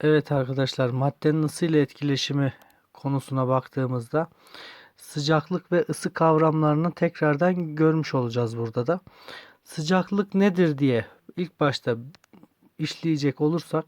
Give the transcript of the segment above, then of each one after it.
Evet arkadaşlar maddenin ısı ile etkileşimi konusuna baktığımızda sıcaklık ve ısı kavramlarını tekrardan görmüş olacağız burada da. Sıcaklık nedir diye ilk başta işleyecek olursak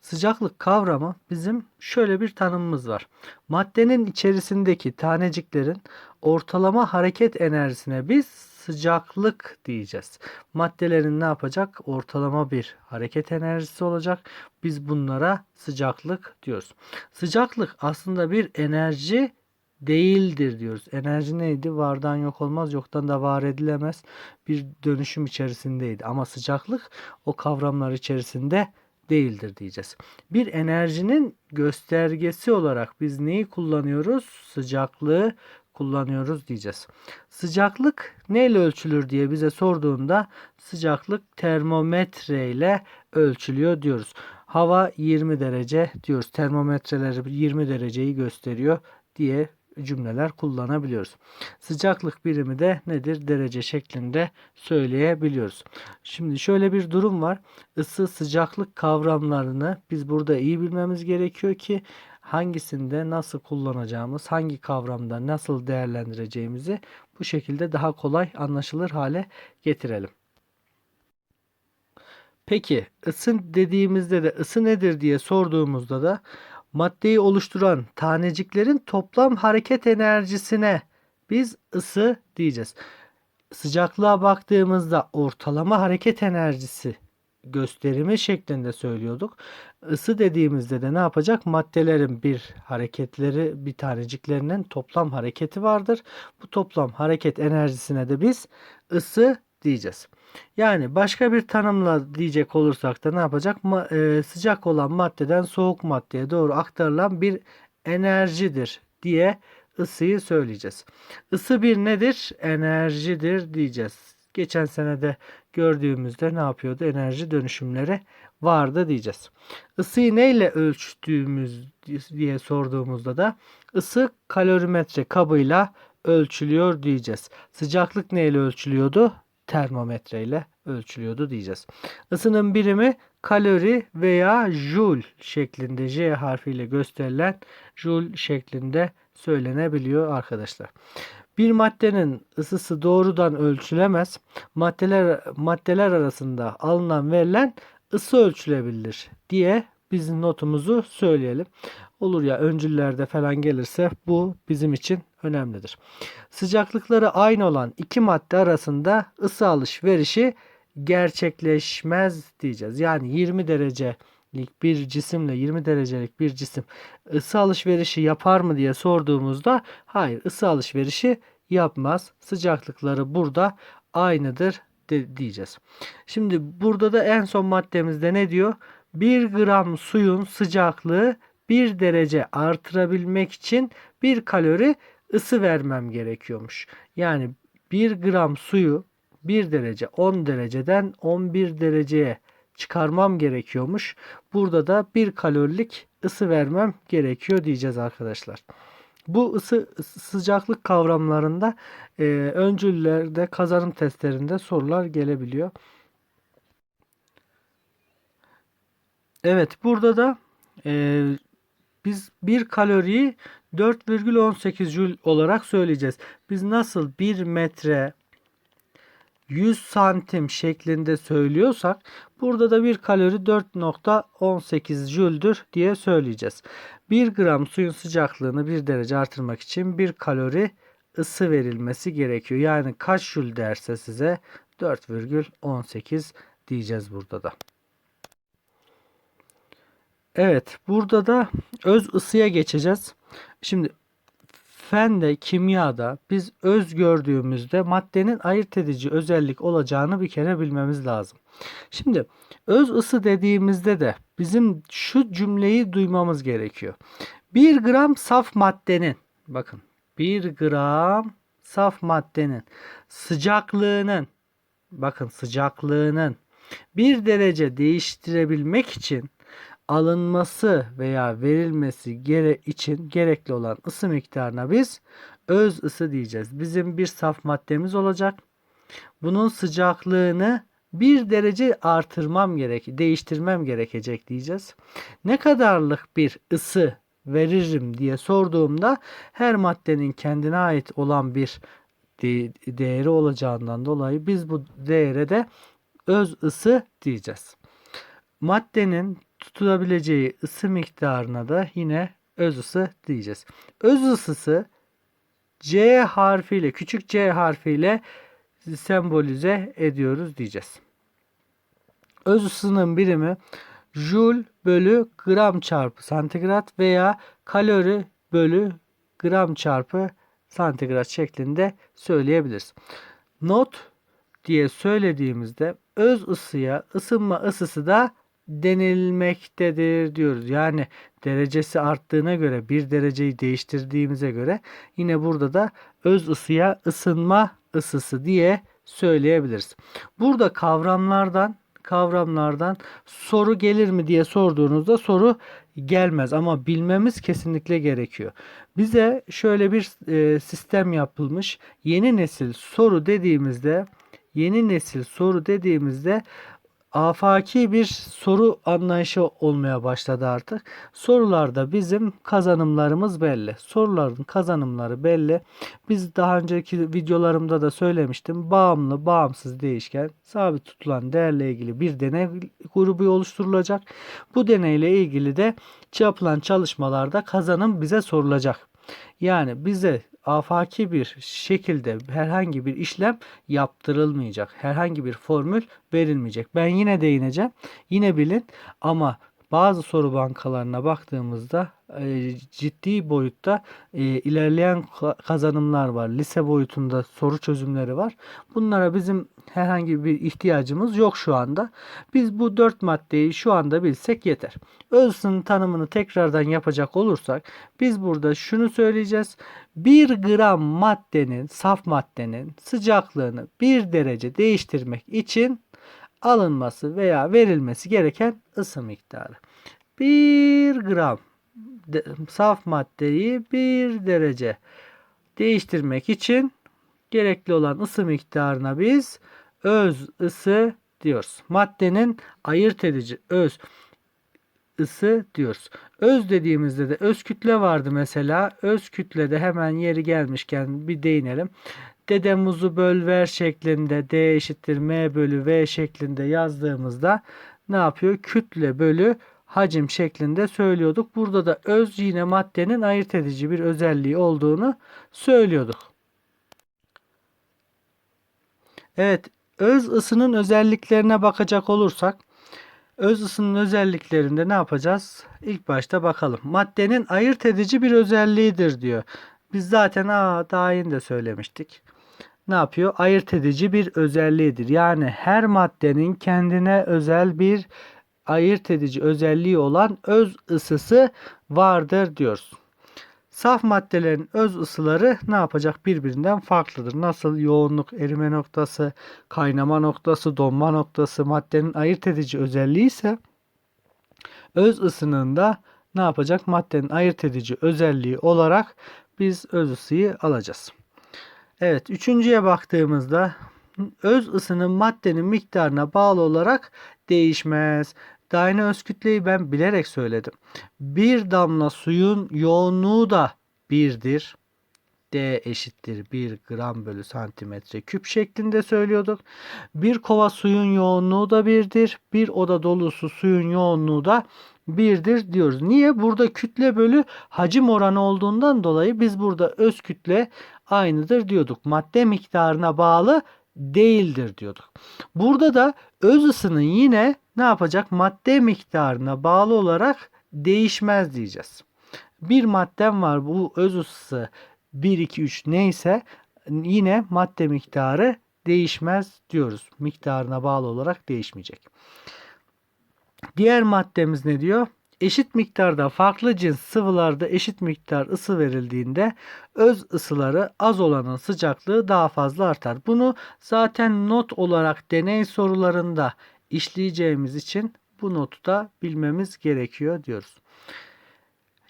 sıcaklık kavramı bizim şöyle bir tanımımız var. Maddenin içerisindeki taneciklerin ortalama hareket enerjisine biz sıcaklık diyeceğiz. Maddelerin ne yapacak? Ortalama bir hareket enerjisi olacak. Biz bunlara sıcaklık diyoruz. Sıcaklık aslında bir enerji değildir diyoruz. Enerji neydi? Vardan yok olmaz, yoktan da var edilemez bir dönüşüm içerisindeydi. Ama sıcaklık o kavramlar içerisinde değildir diyeceğiz. Bir enerjinin göstergesi olarak biz neyi kullanıyoruz? Sıcaklığı kullanıyoruz diyeceğiz. Sıcaklık neyle ölçülür diye bize sorduğunda sıcaklık termometre ile ölçülüyor diyoruz. Hava 20 derece diyoruz. Termometreler 20 dereceyi gösteriyor diye cümleler kullanabiliyoruz. Sıcaklık birimi de nedir? Derece şeklinde söyleyebiliyoruz. Şimdi şöyle bir durum var. Isı sıcaklık kavramlarını biz burada iyi bilmemiz gerekiyor ki hangisinde nasıl kullanacağımız, hangi kavramda nasıl değerlendireceğimizi bu şekilde daha kolay anlaşılır hale getirelim. Peki ısı dediğimizde de ısı nedir diye sorduğumuzda da maddeyi oluşturan taneciklerin toplam hareket enerjisine biz ısı diyeceğiz. Sıcaklığa baktığımızda ortalama hareket enerjisi gösterimi şeklinde söylüyorduk. Isı dediğimizde de ne yapacak? Maddelerin bir hareketleri, bir taneciklerinin toplam hareketi vardır. Bu toplam hareket enerjisine de biz ısı diyeceğiz. Yani başka bir tanımla diyecek olursak da ne yapacak? Ma- e, sıcak olan maddeden soğuk maddeye doğru aktarılan bir enerjidir diye ısıyı söyleyeceğiz. Isı bir nedir? Enerjidir diyeceğiz. Geçen senede gördüğümüzde ne yapıyordu? Enerji dönüşümleri vardı diyeceğiz. Isıyı neyle ölçtüğümüz diye sorduğumuzda da ısı kalorimetre kabıyla ölçülüyor diyeceğiz. Sıcaklık neyle ölçülüyordu? Termometre ile ölçülüyordu diyeceğiz. Isının birimi kalori veya joule şeklinde J harfiyle gösterilen joule şeklinde söylenebiliyor arkadaşlar. Bir maddenin ısısı doğrudan ölçülemez. Maddeler maddeler arasında alınan verilen ısı ölçülebilir diye biz notumuzu söyleyelim. Olur ya öncüllerde falan gelirse bu bizim için önemlidir. Sıcaklıkları aynı olan iki madde arasında ısı alışverişi gerçekleşmez diyeceğiz. Yani 20 derecelik bir cisimle 20 derecelik bir cisim ısı alışverişi yapar mı diye sorduğumuzda hayır ısı alışverişi yapmaz. Sıcaklıkları burada aynıdır de, diyeceğiz. Şimdi burada da en son maddemizde ne diyor? 1 gram suyun sıcaklığı 1 derece artırabilmek için 1 kalori ısı vermem gerekiyormuş. Yani 1 gram suyu 1 derece 10 dereceden 11 dereceye çıkarmam gerekiyormuş. Burada da 1 kalorilik ısı vermem gerekiyor diyeceğiz arkadaşlar. Bu ısı sıcaklık kavramlarında e, öncüllerde kazanım testlerinde sorular gelebiliyor. Evet burada da e, biz bir kaloriyi 4,18 jül olarak söyleyeceğiz. Biz nasıl 1 metre 100 santim şeklinde söylüyorsak burada da bir kalori 4.18 jüldür diye söyleyeceğiz. 1 gram suyun sıcaklığını 1 derece artırmak için 1 kalori ısı verilmesi gerekiyor. Yani kaç jül derse size 4,18 diyeceğiz burada da. Evet burada da öz ısıya geçeceğiz. Şimdi fende, kimyada biz öz gördüğümüzde maddenin ayırt edici özellik olacağını bir kere bilmemiz lazım. Şimdi öz ısı dediğimizde de bizim şu cümleyi duymamız gerekiyor. 1 gram saf maddenin bakın 1 gram saf maddenin sıcaklığının bakın sıcaklığının 1 derece değiştirebilmek için alınması veya verilmesi gere için gerekli olan ısı miktarına biz öz ısı diyeceğiz. Bizim bir saf maddemiz olacak. Bunun sıcaklığını bir derece artırmam gerek, değiştirmem gerekecek diyeceğiz. Ne kadarlık bir ısı veririm diye sorduğumda her maddenin kendine ait olan bir de- değeri olacağından dolayı biz bu değere de öz ısı diyeceğiz. Maddenin tutulabileceği ısı miktarına da yine öz ısı diyeceğiz. Öz ısısı C harfiyle, küçük C harfiyle sembolize ediyoruz diyeceğiz. Öz ısının birimi Joule bölü gram çarpı santigrat veya kalori bölü gram çarpı santigrat şeklinde söyleyebiliriz. Not diye söylediğimizde öz ısıya ısınma ısısı da denilmektedir diyoruz. Yani derecesi arttığına göre bir dereceyi değiştirdiğimize göre yine burada da öz ısıya ısınma ısısı diye söyleyebiliriz. Burada kavramlardan kavramlardan soru gelir mi diye sorduğunuzda soru gelmez ama bilmemiz kesinlikle gerekiyor. Bize şöyle bir e, sistem yapılmış. Yeni nesil soru dediğimizde yeni nesil soru dediğimizde afaki bir soru anlayışı olmaya başladı artık. Sorularda bizim kazanımlarımız belli. Soruların kazanımları belli. Biz daha önceki videolarımda da söylemiştim. Bağımlı, bağımsız değişken, sabit tutulan değerle ilgili bir deney grubu oluşturulacak. Bu deneyle ilgili de yapılan çalışmalarda kazanım bize sorulacak. Yani bize afaki bir şekilde herhangi bir işlem yaptırılmayacak. Herhangi bir formül verilmeyecek. Ben yine değineceğim. Yine bilin ama bazı soru bankalarına baktığımızda e, ciddi boyutta e, ilerleyen ka- kazanımlar var. Lise boyutunda soru çözümleri var. Bunlara bizim herhangi bir ihtiyacımız yok şu anda. Biz bu dört maddeyi şu anda bilsek yeter. Öz tanımını tekrardan yapacak olursak biz burada şunu söyleyeceğiz. 1 gram maddenin, saf maddenin sıcaklığını 1 derece değiştirmek için alınması veya verilmesi gereken ısı miktarı. 1 gram de- saf maddeyi 1 derece değiştirmek için gerekli olan ısı miktarına biz öz ısı diyoruz. Maddenin ayırt edici öz ısı diyoruz. Öz dediğimizde de öz kütle vardı mesela. Öz kütlede hemen yeri gelmişken bir değinelim. Dedemuzu böl ver şeklinde D eşittir M bölü V şeklinde yazdığımızda ne yapıyor? Kütle bölü hacim şeklinde söylüyorduk. Burada da öz yine maddenin ayırt edici bir özelliği olduğunu söylüyorduk. Evet, öz ısının özelliklerine bakacak olursak öz ısının özelliklerinde ne yapacağız? İlk başta bakalım. Maddenin ayırt edici bir özelliğidir diyor. Biz zaten aa, daha yeni de söylemiştik. Ne yapıyor? Ayırt edici bir özelliğidir. Yani her maddenin kendine özel bir ayırt edici özelliği olan öz ısısı vardır diyoruz. Saf maddelerin öz ısıları ne yapacak? Birbirinden farklıdır. Nasıl yoğunluk, erime noktası, kaynama noktası, donma noktası maddenin ayırt edici özelliği ise öz ısının da ne yapacak? Maddenin ayırt edici özelliği olarak biz öz ısıyı alacağız. Evet, üçüncüye baktığımızda öz ısının maddenin miktarına bağlı olarak değişmez. Daha yine öz kütleyi ben bilerek söyledim. Bir damla suyun yoğunluğu da birdir. D eşittir 1 gram bölü santimetre küp şeklinde söylüyorduk. Bir kova suyun yoğunluğu da birdir. Bir oda dolusu suyun yoğunluğu da birdir diyoruz. Niye? Burada kütle bölü hacim oranı olduğundan dolayı biz burada öz kütle aynıdır diyorduk. Madde miktarına bağlı değildir diyorduk. Burada da öz ısının yine ne yapacak? Madde miktarına bağlı olarak değişmez diyeceğiz. Bir maddem var bu öz ısısı 1, 2, 3 neyse yine madde miktarı değişmez diyoruz. Miktarına bağlı olarak değişmeyecek. Diğer maddemiz ne diyor? Eşit miktarda farklı cins sıvılarda eşit miktar ısı verildiğinde öz ısıları az olanın sıcaklığı daha fazla artar. Bunu zaten not olarak deney sorularında işleyeceğimiz için bu notu da bilmemiz gerekiyor diyoruz.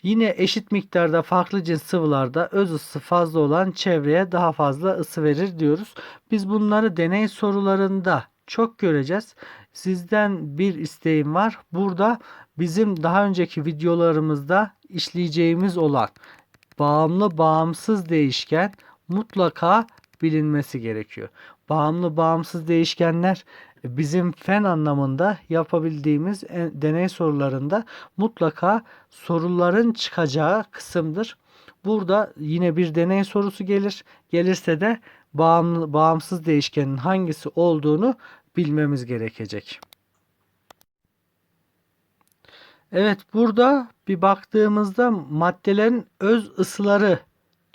Yine eşit miktarda farklı cins sıvılarda öz ısı fazla olan çevreye daha fazla ısı verir diyoruz. Biz bunları deney sorularında çok göreceğiz. Sizden bir isteğim var. Burada bizim daha önceki videolarımızda işleyeceğimiz olan bağımlı bağımsız değişken mutlaka bilinmesi gerekiyor. Bağımlı bağımsız değişkenler bizim fen anlamında yapabildiğimiz en- deney sorularında mutlaka soruların çıkacağı kısımdır. Burada yine bir deney sorusu gelir. Gelirse de bağımlı, bağımsız değişkenin hangisi olduğunu bilmemiz gerekecek. Evet burada bir baktığımızda maddelerin öz ısıları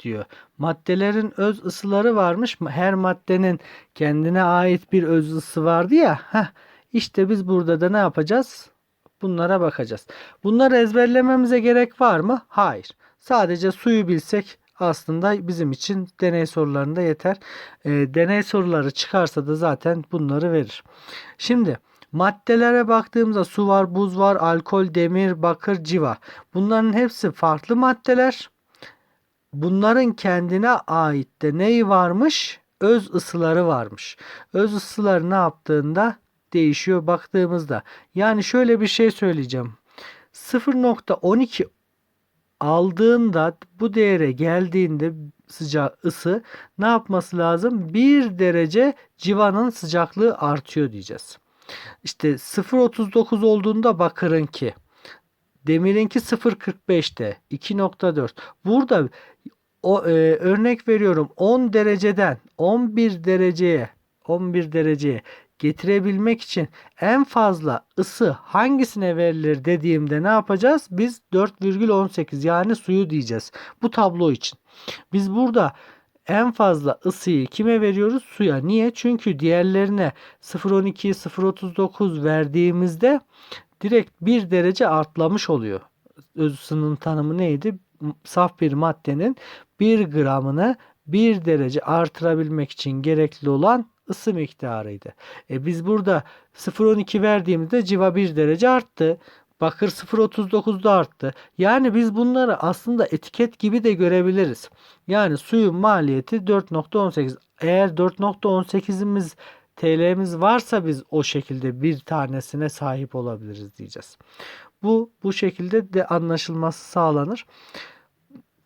diyor. Maddelerin öz ısıları varmış. Her maddenin kendine ait bir öz ısı vardı ya. Heh, işte biz burada da ne yapacağız? Bunlara bakacağız. Bunları ezberlememize gerek var mı? Hayır. Sadece suyu bilsek aslında bizim için deney sorularında yeter. E, deney soruları çıkarsa da zaten bunları verir. Şimdi maddelere baktığımızda su var, buz var, alkol, demir, bakır, civa. Bunların hepsi farklı maddeler. Bunların kendine ait de neyi varmış? Öz ısıları varmış. Öz ısıları ne yaptığında değişiyor baktığımızda. Yani şöyle bir şey söyleyeceğim. 0.12 aldığında bu değere geldiğinde sıcak ısı ne yapması lazım? 1 derece civanın sıcaklığı artıyor diyeceğiz. İşte 0.39 olduğunda bakırınki demirinki 0.45'te 2.4. Burada o e, örnek veriyorum 10 dereceden 11 dereceye 11 dereceye getirebilmek için en fazla ısı hangisine verilir dediğimde ne yapacağız? Biz 4,18 yani suyu diyeceğiz. Bu tablo için. Biz burada en fazla ısıyı kime veriyoruz? Suya. Niye? Çünkü diğerlerine 0.12, 0.39 verdiğimizde direkt 1 derece artlamış oluyor. Öz ısının tanımı neydi? Saf bir maddenin 1 gramını 1 derece artırabilmek için gerekli olan ısı miktarıydı. E biz burada 0.12 verdiğimizde civa 1 derece arttı. Bakır 0.39'da arttı. Yani biz bunları aslında etiket gibi de görebiliriz. Yani suyun maliyeti 4.18. Eğer 4.18'imiz TL'miz varsa biz o şekilde bir tanesine sahip olabiliriz diyeceğiz. Bu bu şekilde de anlaşılması sağlanır.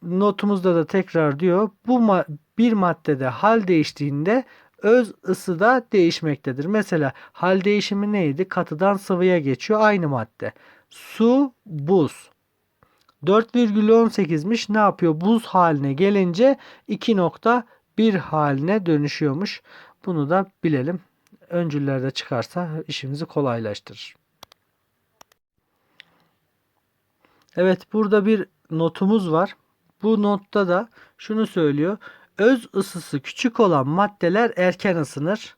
Notumuzda da tekrar diyor bu ma- bir maddede hal değiştiğinde öz ısı da değişmektedir. Mesela hal değişimi neydi? Katıdan sıvıya geçiyor aynı madde. Su, buz. 4,18'miş ne yapıyor? Buz haline gelince 2.1 haline dönüşüyormuş. Bunu da bilelim. Öncüllerde çıkarsa işimizi kolaylaştırır. Evet burada bir notumuz var. Bu notta da şunu söylüyor. Öz ısısı küçük olan maddeler erken ısınır,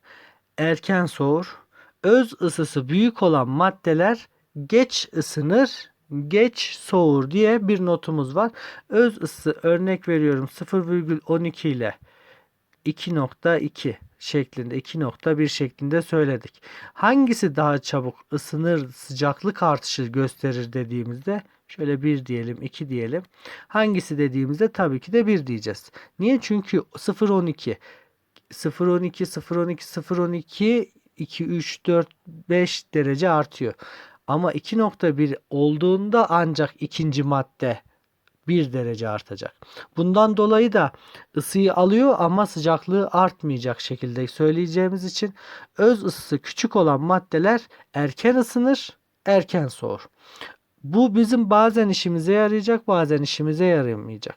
erken soğur. Öz ısısı büyük olan maddeler geç ısınır, geç soğur diye bir notumuz var. Öz ısı örnek veriyorum 0,12 ile 2.2 şeklinde 2.1 şeklinde söyledik. Hangisi daha çabuk ısınır, sıcaklık artışı gösterir dediğimizde şöyle 1 diyelim, 2 diyelim. Hangisi dediğimizde tabii ki de 1 diyeceğiz. Niye? Çünkü 0.12 0.12 0.12 0.12 2 3 4 5 derece artıyor. Ama 2.1 olduğunda ancak ikinci madde 1 derece artacak. Bundan dolayı da ısıyı alıyor ama sıcaklığı artmayacak şekilde söyleyeceğimiz için öz ısısı küçük olan maddeler erken ısınır, erken soğur. Bu bizim bazen işimize yarayacak, bazen işimize yaramayacak.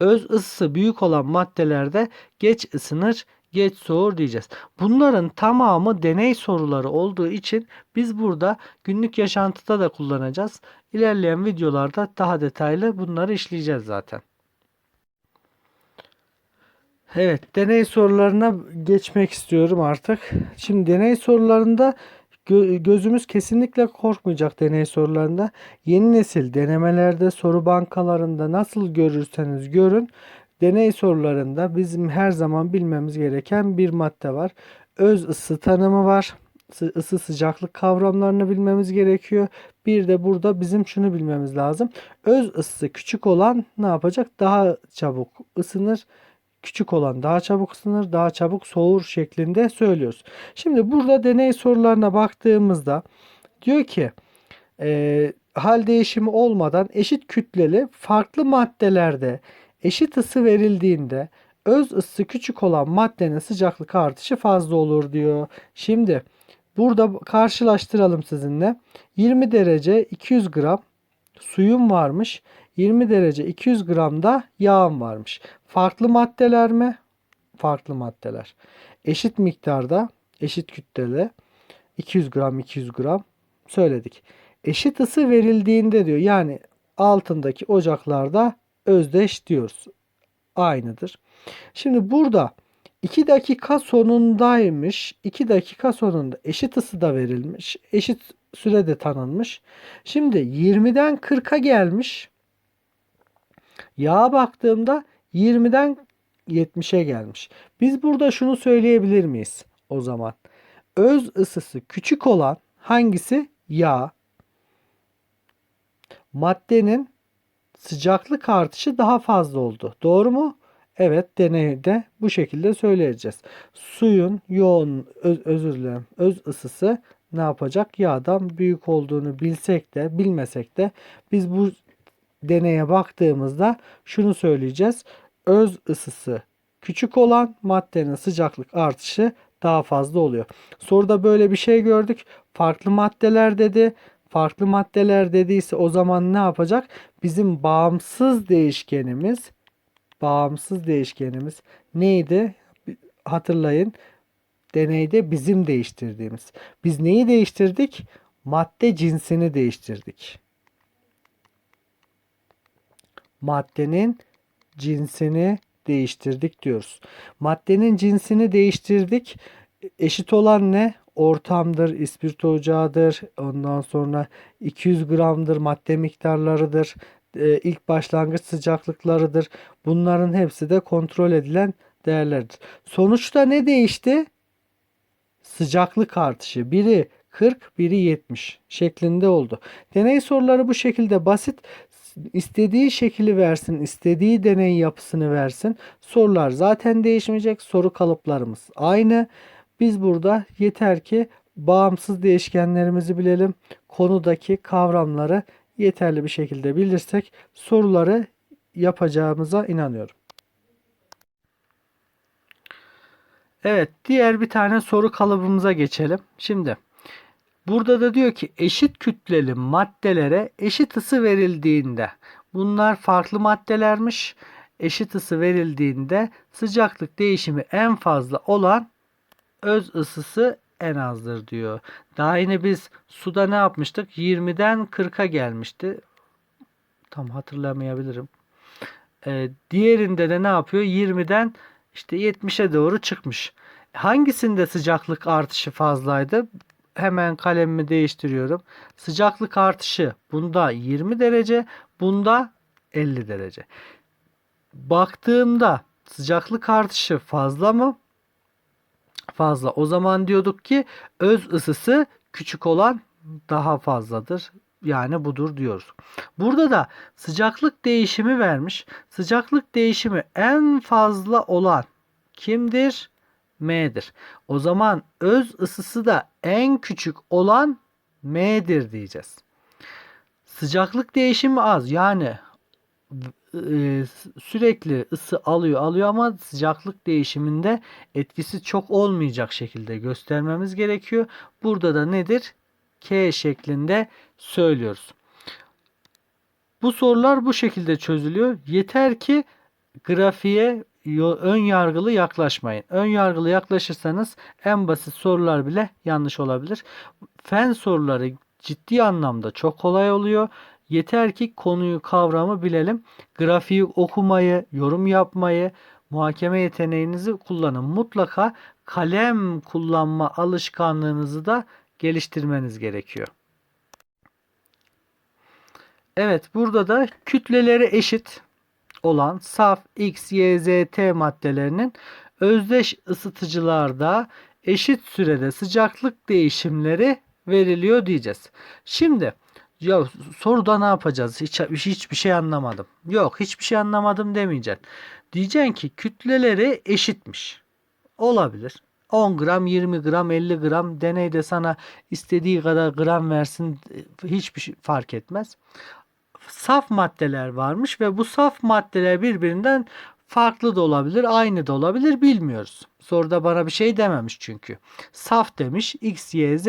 Öz ısısı büyük olan maddelerde geç ısınır, geç soğur diyeceğiz. Bunların tamamı deney soruları olduğu için biz burada günlük yaşantıda da kullanacağız. İlerleyen videolarda daha detaylı bunları işleyeceğiz zaten. Evet, deney sorularına geçmek istiyorum artık. Şimdi deney sorularında gö- gözümüz kesinlikle korkmayacak deney sorularında. Yeni nesil denemelerde, soru bankalarında nasıl görürseniz görün, deney sorularında bizim her zaman bilmemiz gereken bir madde var. Öz ısı tanımı var. Sı- ısı sıcaklık kavramlarını bilmemiz gerekiyor. Bir de burada bizim şunu bilmemiz lazım. Öz ısısı küçük olan ne yapacak? Daha çabuk ısınır. Küçük olan daha çabuk ısınır, daha çabuk soğur şeklinde söylüyoruz. Şimdi burada deney sorularına baktığımızda diyor ki e, hal değişimi olmadan eşit kütleli farklı maddelerde eşit ısı verildiğinde öz ısısı küçük olan maddenin sıcaklık artışı fazla olur diyor. Şimdi burada karşılaştıralım sizinle. 20 derece 200 gram suyum varmış. 20 derece 200 gram da yağım varmış. Farklı maddeler mi? Farklı maddeler. Eşit miktarda, eşit kütlede 200 gram 200 gram söyledik. Eşit ısı verildiğinde diyor. Yani altındaki ocaklarda özdeş diyoruz. Aynıdır. Şimdi burada 2 dakika sonundaymış. 2 dakika sonunda eşit ısı da verilmiş. Eşit sürede tanınmış. Şimdi 20'den 40'a gelmiş. Yağa baktığımda 20'den 70'e gelmiş. Biz burada şunu söyleyebilir miyiz o zaman? Öz ısısı küçük olan hangisi? Yağ. Maddenin sıcaklık artışı daha fazla oldu. Doğru mu? Evet deneyde bu şekilde söyleyeceğiz. Suyun yoğun öz, özür dilerim öz ısısı ne yapacak? Yağdan büyük olduğunu bilsek de bilmesek de biz bu deneye baktığımızda şunu söyleyeceğiz. Öz ısısı küçük olan maddenin sıcaklık artışı daha fazla oluyor. Soruda böyle bir şey gördük. Farklı maddeler dedi. Farklı maddeler dediyse o zaman ne yapacak? Bizim bağımsız değişkenimiz bağımsız değişkenimiz neydi? Hatırlayın. Deneyde bizim değiştirdiğimiz. Biz neyi değiştirdik? Madde cinsini değiştirdik. Maddenin cinsini değiştirdik diyoruz. Maddenin cinsini değiştirdik. Eşit olan ne? Ortamdır, ispirto ocağıdır. Ondan sonra 200 gramdır madde miktarlarıdır. Ee, ilk başlangıç sıcaklıklarıdır. Bunların hepsi de kontrol edilen değerlerdir. Sonuçta ne değişti? Sıcaklık artışı. Biri 40, biri 70 şeklinde oldu. Deney soruları bu şekilde basit. İstediği şekli versin, istediği deney yapısını versin. Sorular zaten değişmeyecek. Soru kalıplarımız aynı. Biz burada yeter ki bağımsız değişkenlerimizi bilelim. Konudaki kavramları yeterli bir şekilde bilirsek soruları yapacağımıza inanıyorum. Evet, diğer bir tane soru kalıbımıza geçelim. Şimdi burada da diyor ki eşit kütleli maddelere eşit ısı verildiğinde bunlar farklı maddelermiş. Eşit ısı verildiğinde sıcaklık değişimi en fazla olan öz ısısı en azdır diyor. Daha yine biz suda ne yapmıştık? 20'den 40'a gelmişti. Tam hatırlamayabilirim. Ee, diğerinde de ne yapıyor? 20'den işte 70'e doğru çıkmış. Hangisinde sıcaklık artışı fazlaydı? Hemen kalemimi değiştiriyorum. Sıcaklık artışı bunda 20 derece, bunda 50 derece. Baktığımda sıcaklık artışı fazla mı? Fazla. O zaman diyorduk ki öz ısısı küçük olan daha fazladır. Yani budur diyoruz. Burada da sıcaklık değişimi vermiş. Sıcaklık değişimi en fazla olan kimdir? M'dir. O zaman öz ısısı da en küçük olan M'dir diyeceğiz. Sıcaklık değişimi az. Yani e, sürekli ısı alıyor alıyor ama sıcaklık değişiminde etkisi çok olmayacak şekilde göstermemiz gerekiyor. Burada da nedir? K şeklinde söylüyoruz. Bu sorular bu şekilde çözülüyor. Yeter ki grafiğe ön yargılı yaklaşmayın. Ön yargılı yaklaşırsanız en basit sorular bile yanlış olabilir. Fen soruları ciddi anlamda çok kolay oluyor. Yeter ki konuyu kavramı bilelim. Grafiği okumayı, yorum yapmayı, muhakeme yeteneğinizi kullanın. Mutlaka kalem kullanma alışkanlığınızı da geliştirmeniz gerekiyor. Evet burada da kütleleri eşit olan saf X, Y, Z, T maddelerinin özdeş ısıtıcılarda eşit sürede sıcaklık değişimleri veriliyor diyeceğiz. Şimdi Ya soruda ne yapacağız? Hiç, hiçbir şey anlamadım. Yok hiçbir şey anlamadım demeyeceksin. Diyeceksin ki kütleleri eşitmiş. Olabilir. 10 gram, 20 gram, 50 gram deneyde sana istediği kadar gram versin hiçbir şey fark etmez. Saf maddeler varmış ve bu saf maddeler birbirinden farklı da olabilir, aynı da olabilir bilmiyoruz. Soruda bana bir şey dememiş çünkü. Saf demiş, X, Y, Z,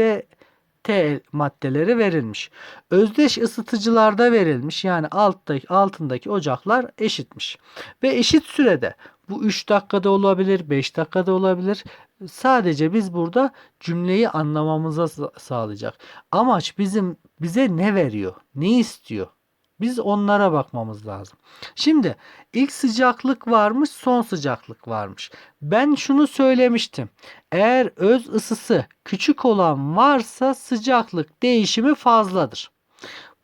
T maddeleri verilmiş. Özdeş ısıtıcılarda verilmiş. Yani alttaki, altındaki ocaklar eşitmiş. Ve eşit sürede bu 3 dakikada olabilir, 5 dakikada olabilir. Sadece biz burada cümleyi anlamamıza sa- sağlayacak. Amaç bizim bize ne veriyor? Ne istiyor? Biz onlara bakmamız lazım. Şimdi ilk sıcaklık varmış, son sıcaklık varmış. Ben şunu söylemiştim. Eğer öz ısısı küçük olan varsa sıcaklık değişimi fazladır.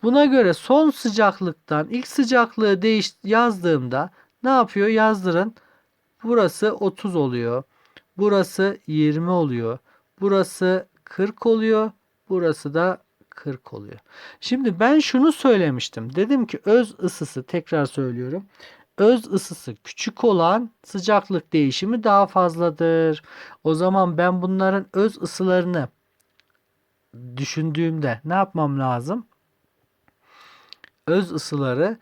Buna göre son sıcaklıktan ilk sıcaklığı değiş yazdığımda ne yapıyor? Yazdırın. Burası 30 oluyor. Burası 20 oluyor. Burası 40 oluyor. Burası da 40 oluyor. Şimdi ben şunu söylemiştim. Dedim ki öz ısısı tekrar söylüyorum. Öz ısısı küçük olan sıcaklık değişimi daha fazladır. O zaman ben bunların öz ısılarını düşündüğümde ne yapmam lazım? Öz ısıları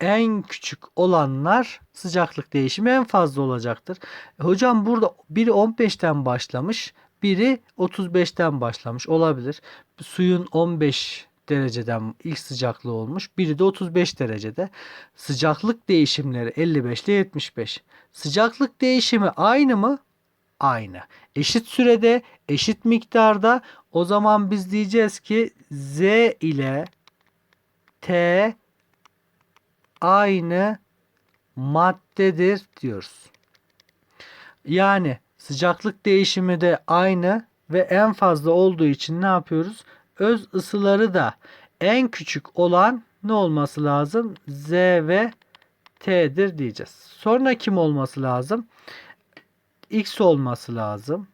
en küçük olanlar sıcaklık değişimi en fazla olacaktır. Hocam burada biri 15'ten başlamış, biri 35'ten başlamış olabilir. Suyun 15 dereceden ilk sıcaklığı olmuş. Biri de 35 derecede. Sıcaklık değişimleri 55 ile 75. Sıcaklık değişimi aynı mı? Aynı. Eşit sürede, eşit miktarda. O zaman biz diyeceğiz ki Z ile T aynı maddedir diyoruz. Yani sıcaklık değişimi de aynı ve en fazla olduğu için ne yapıyoruz? Öz ısıları da en küçük olan ne olması lazım? Z ve T'dir diyeceğiz. Sonra kim olması lazım? X olması lazım.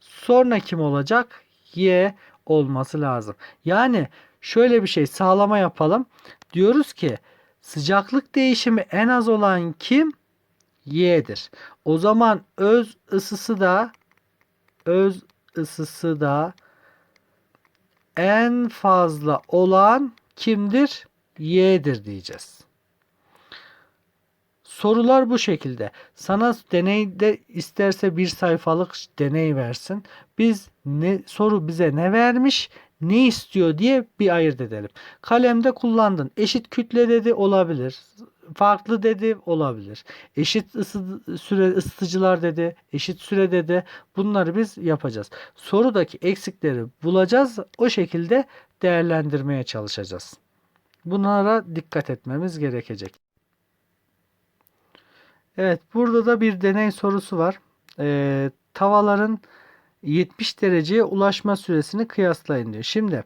Sonra kim olacak? Y olması lazım. Yani şöyle bir şey sağlama yapalım. Diyoruz ki sıcaklık değişimi en az olan kim? Y'dir. O zaman öz ısısı da öz ısısı da en fazla olan kimdir? Y'dir diyeceğiz. Sorular bu şekilde. Sana deneyde isterse bir sayfalık deney versin. Biz ne soru bize ne vermiş, ne istiyor diye bir ayırt edelim. Kalemde kullandın. Eşit kütle dedi olabilir. Farklı dedi olabilir. Eşit ısı, süre ısıtıcılar dedi. Eşit süre dedi. Bunları biz yapacağız. Sorudaki eksikleri bulacağız. O şekilde değerlendirmeye çalışacağız. Bunlara dikkat etmemiz gerekecek. Evet, burada da bir deney sorusu var. Ee, tavaların 70 dereceye ulaşma süresini kıyaslayın diyor. Şimdi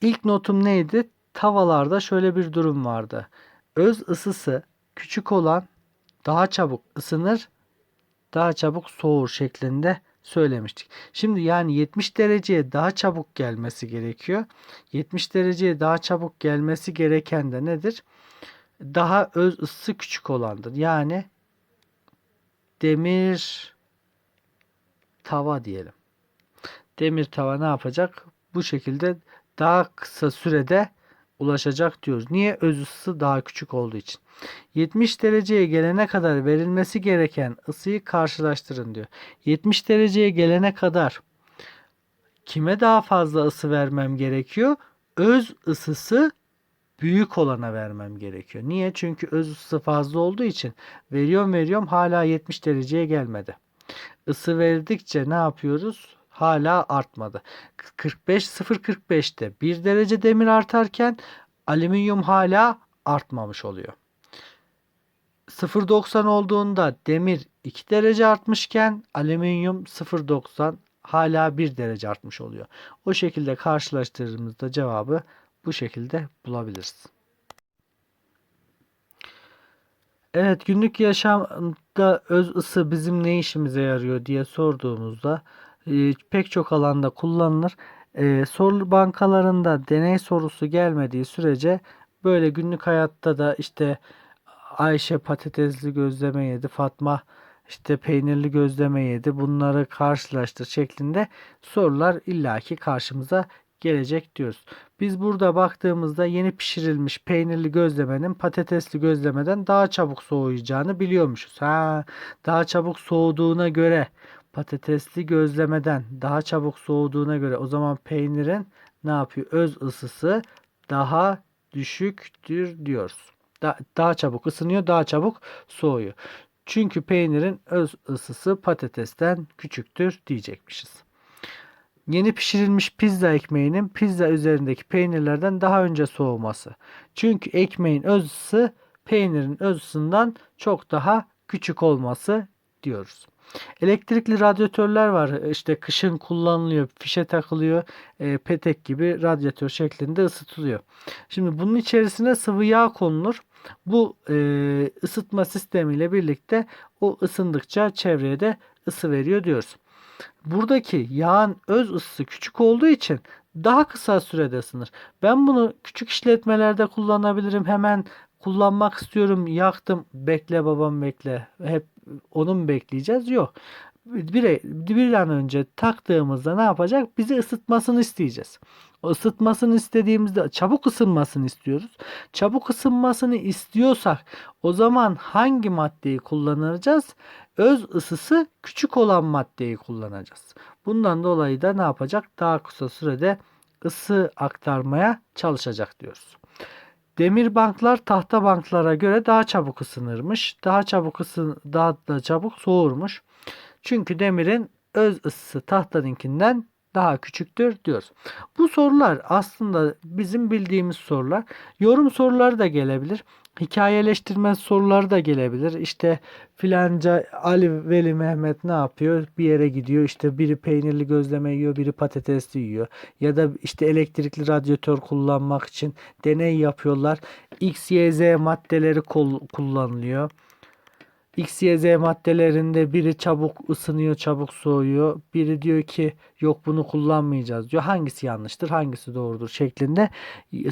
ilk notum neydi? Tavallarda şöyle bir durum vardı. Öz ısısı küçük olan daha çabuk ısınır, daha çabuk soğur şeklinde söylemiştik. Şimdi yani 70 dereceye daha çabuk gelmesi gerekiyor. 70 dereceye daha çabuk gelmesi gereken de nedir? Daha öz ısısı küçük olandır. Yani demir tava diyelim. Demir tava ne yapacak? Bu şekilde daha kısa sürede ulaşacak diyoruz. Niye? Öz ısısı daha küçük olduğu için. 70 dereceye gelene kadar verilmesi gereken ısıyı karşılaştırın diyor. 70 dereceye gelene kadar kime daha fazla ısı vermem gerekiyor? Öz ısısı büyük olana vermem gerekiyor. Niye? Çünkü öz ısısı fazla olduğu için veriyorum veriyorum hala 70 dereceye gelmedi. Isı verdikçe ne yapıyoruz? Hala artmadı. 45 0.45'te 1 derece demir artarken alüminyum hala artmamış oluyor. 0.90 olduğunda demir 2 derece artmışken alüminyum 0.90 hala 1 derece artmış oluyor. O şekilde karşılaştırdığımızda cevabı bu şekilde bulabiliriz. Evet günlük yaşamda öz ısı bizim ne işimize yarıyor diye sorduğumuzda e, pek çok alanda kullanılır. e, soru bankalarında deney sorusu gelmediği sürece böyle günlük hayatta da işte Ayşe patatesli gözleme yedi, Fatma işte peynirli gözleme yedi. Bunları karşılaştır şeklinde sorular illaki karşımıza gelecek diyoruz. Biz burada baktığımızda yeni pişirilmiş peynirli gözlemenin patatesli gözlemeden daha çabuk soğuyacağını biliyormuşuz. Ha, daha çabuk soğuduğuna göre patatesli gözlemeden daha çabuk soğuduğuna göre o zaman peynirin ne yapıyor? Öz ısısı daha düşüktür diyoruz. Da- daha çabuk ısınıyor, daha çabuk soğuyor. Çünkü peynirin öz ısısı patatesten küçüktür diyecekmişiz. Yeni pişirilmiş pizza ekmeğinin pizza üzerindeki peynirlerden daha önce soğuması. Çünkü ekmeğin öz ısısı peynirin öz ısısından çok daha küçük olması diyoruz. Elektrikli radyatörler var. İşte kışın kullanılıyor, fişe takılıyor, e, petek gibi radyatör şeklinde ısıtılıyor. Şimdi bunun içerisine sıvı yağ konulur. Bu e, ısıtma sistemiyle birlikte o ısındıkça çevreye de ısı veriyor diyoruz. Buradaki yağın öz ısısı küçük olduğu için daha kısa sürede ısınır. Ben bunu küçük işletmelerde kullanabilirim. Hemen kullanmak istiyorum. Yaktım. Bekle babam bekle. Hep onu mu bekleyeceğiz? Yok. Bir, bir an önce taktığımızda ne yapacak? Bizi ısıtmasını isteyeceğiz. O ısıtmasını istediğimizde çabuk ısınmasını istiyoruz. Çabuk ısınmasını istiyorsak o zaman hangi maddeyi kullanacağız? Öz ısısı küçük olan maddeyi kullanacağız. Bundan dolayı da ne yapacak? Daha kısa sürede ısı aktarmaya çalışacak diyoruz. Demir banklar tahta banklara göre daha çabuk ısınırmış. Daha çabuk ısın daha da çabuk soğurmuş. Çünkü demirin öz ısısı tahtanınkinden daha küçüktür diyoruz. Bu sorular aslında bizim bildiğimiz sorular. Yorum soruları da gelebilir. Hikayeleştirme soruları da gelebilir. İşte filanca Ali Veli Mehmet ne yapıyor? Bir yere gidiyor. İşte biri peynirli gözleme yiyor, biri patatesli yiyor. Ya da işte elektrikli radyatör kullanmak için deney yapıyorlar. X, Y, Z maddeleri kullanılıyor. X, Y, Z maddelerinde biri çabuk ısınıyor, çabuk soğuyor. Biri diyor ki yok bunu kullanmayacağız diyor. Hangisi yanlıştır, hangisi doğrudur şeklinde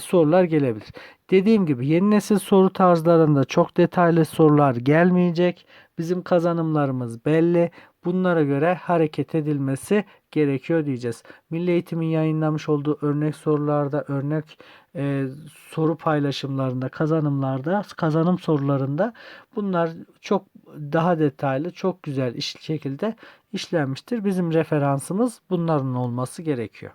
sorular gelebilir. Dediğim gibi yeni nesil soru tarzlarında çok detaylı sorular gelmeyecek. Bizim kazanımlarımız belli. Bunlara göre hareket edilmesi gerekiyor diyeceğiz. Milli Eğitim'in yayınlamış olduğu örnek sorularda, örnek e, soru paylaşımlarında, kazanımlarda, kazanım sorularında bunlar çok daha detaylı, çok güzel şekilde işlenmiştir. Bizim referansımız bunların olması gerekiyor.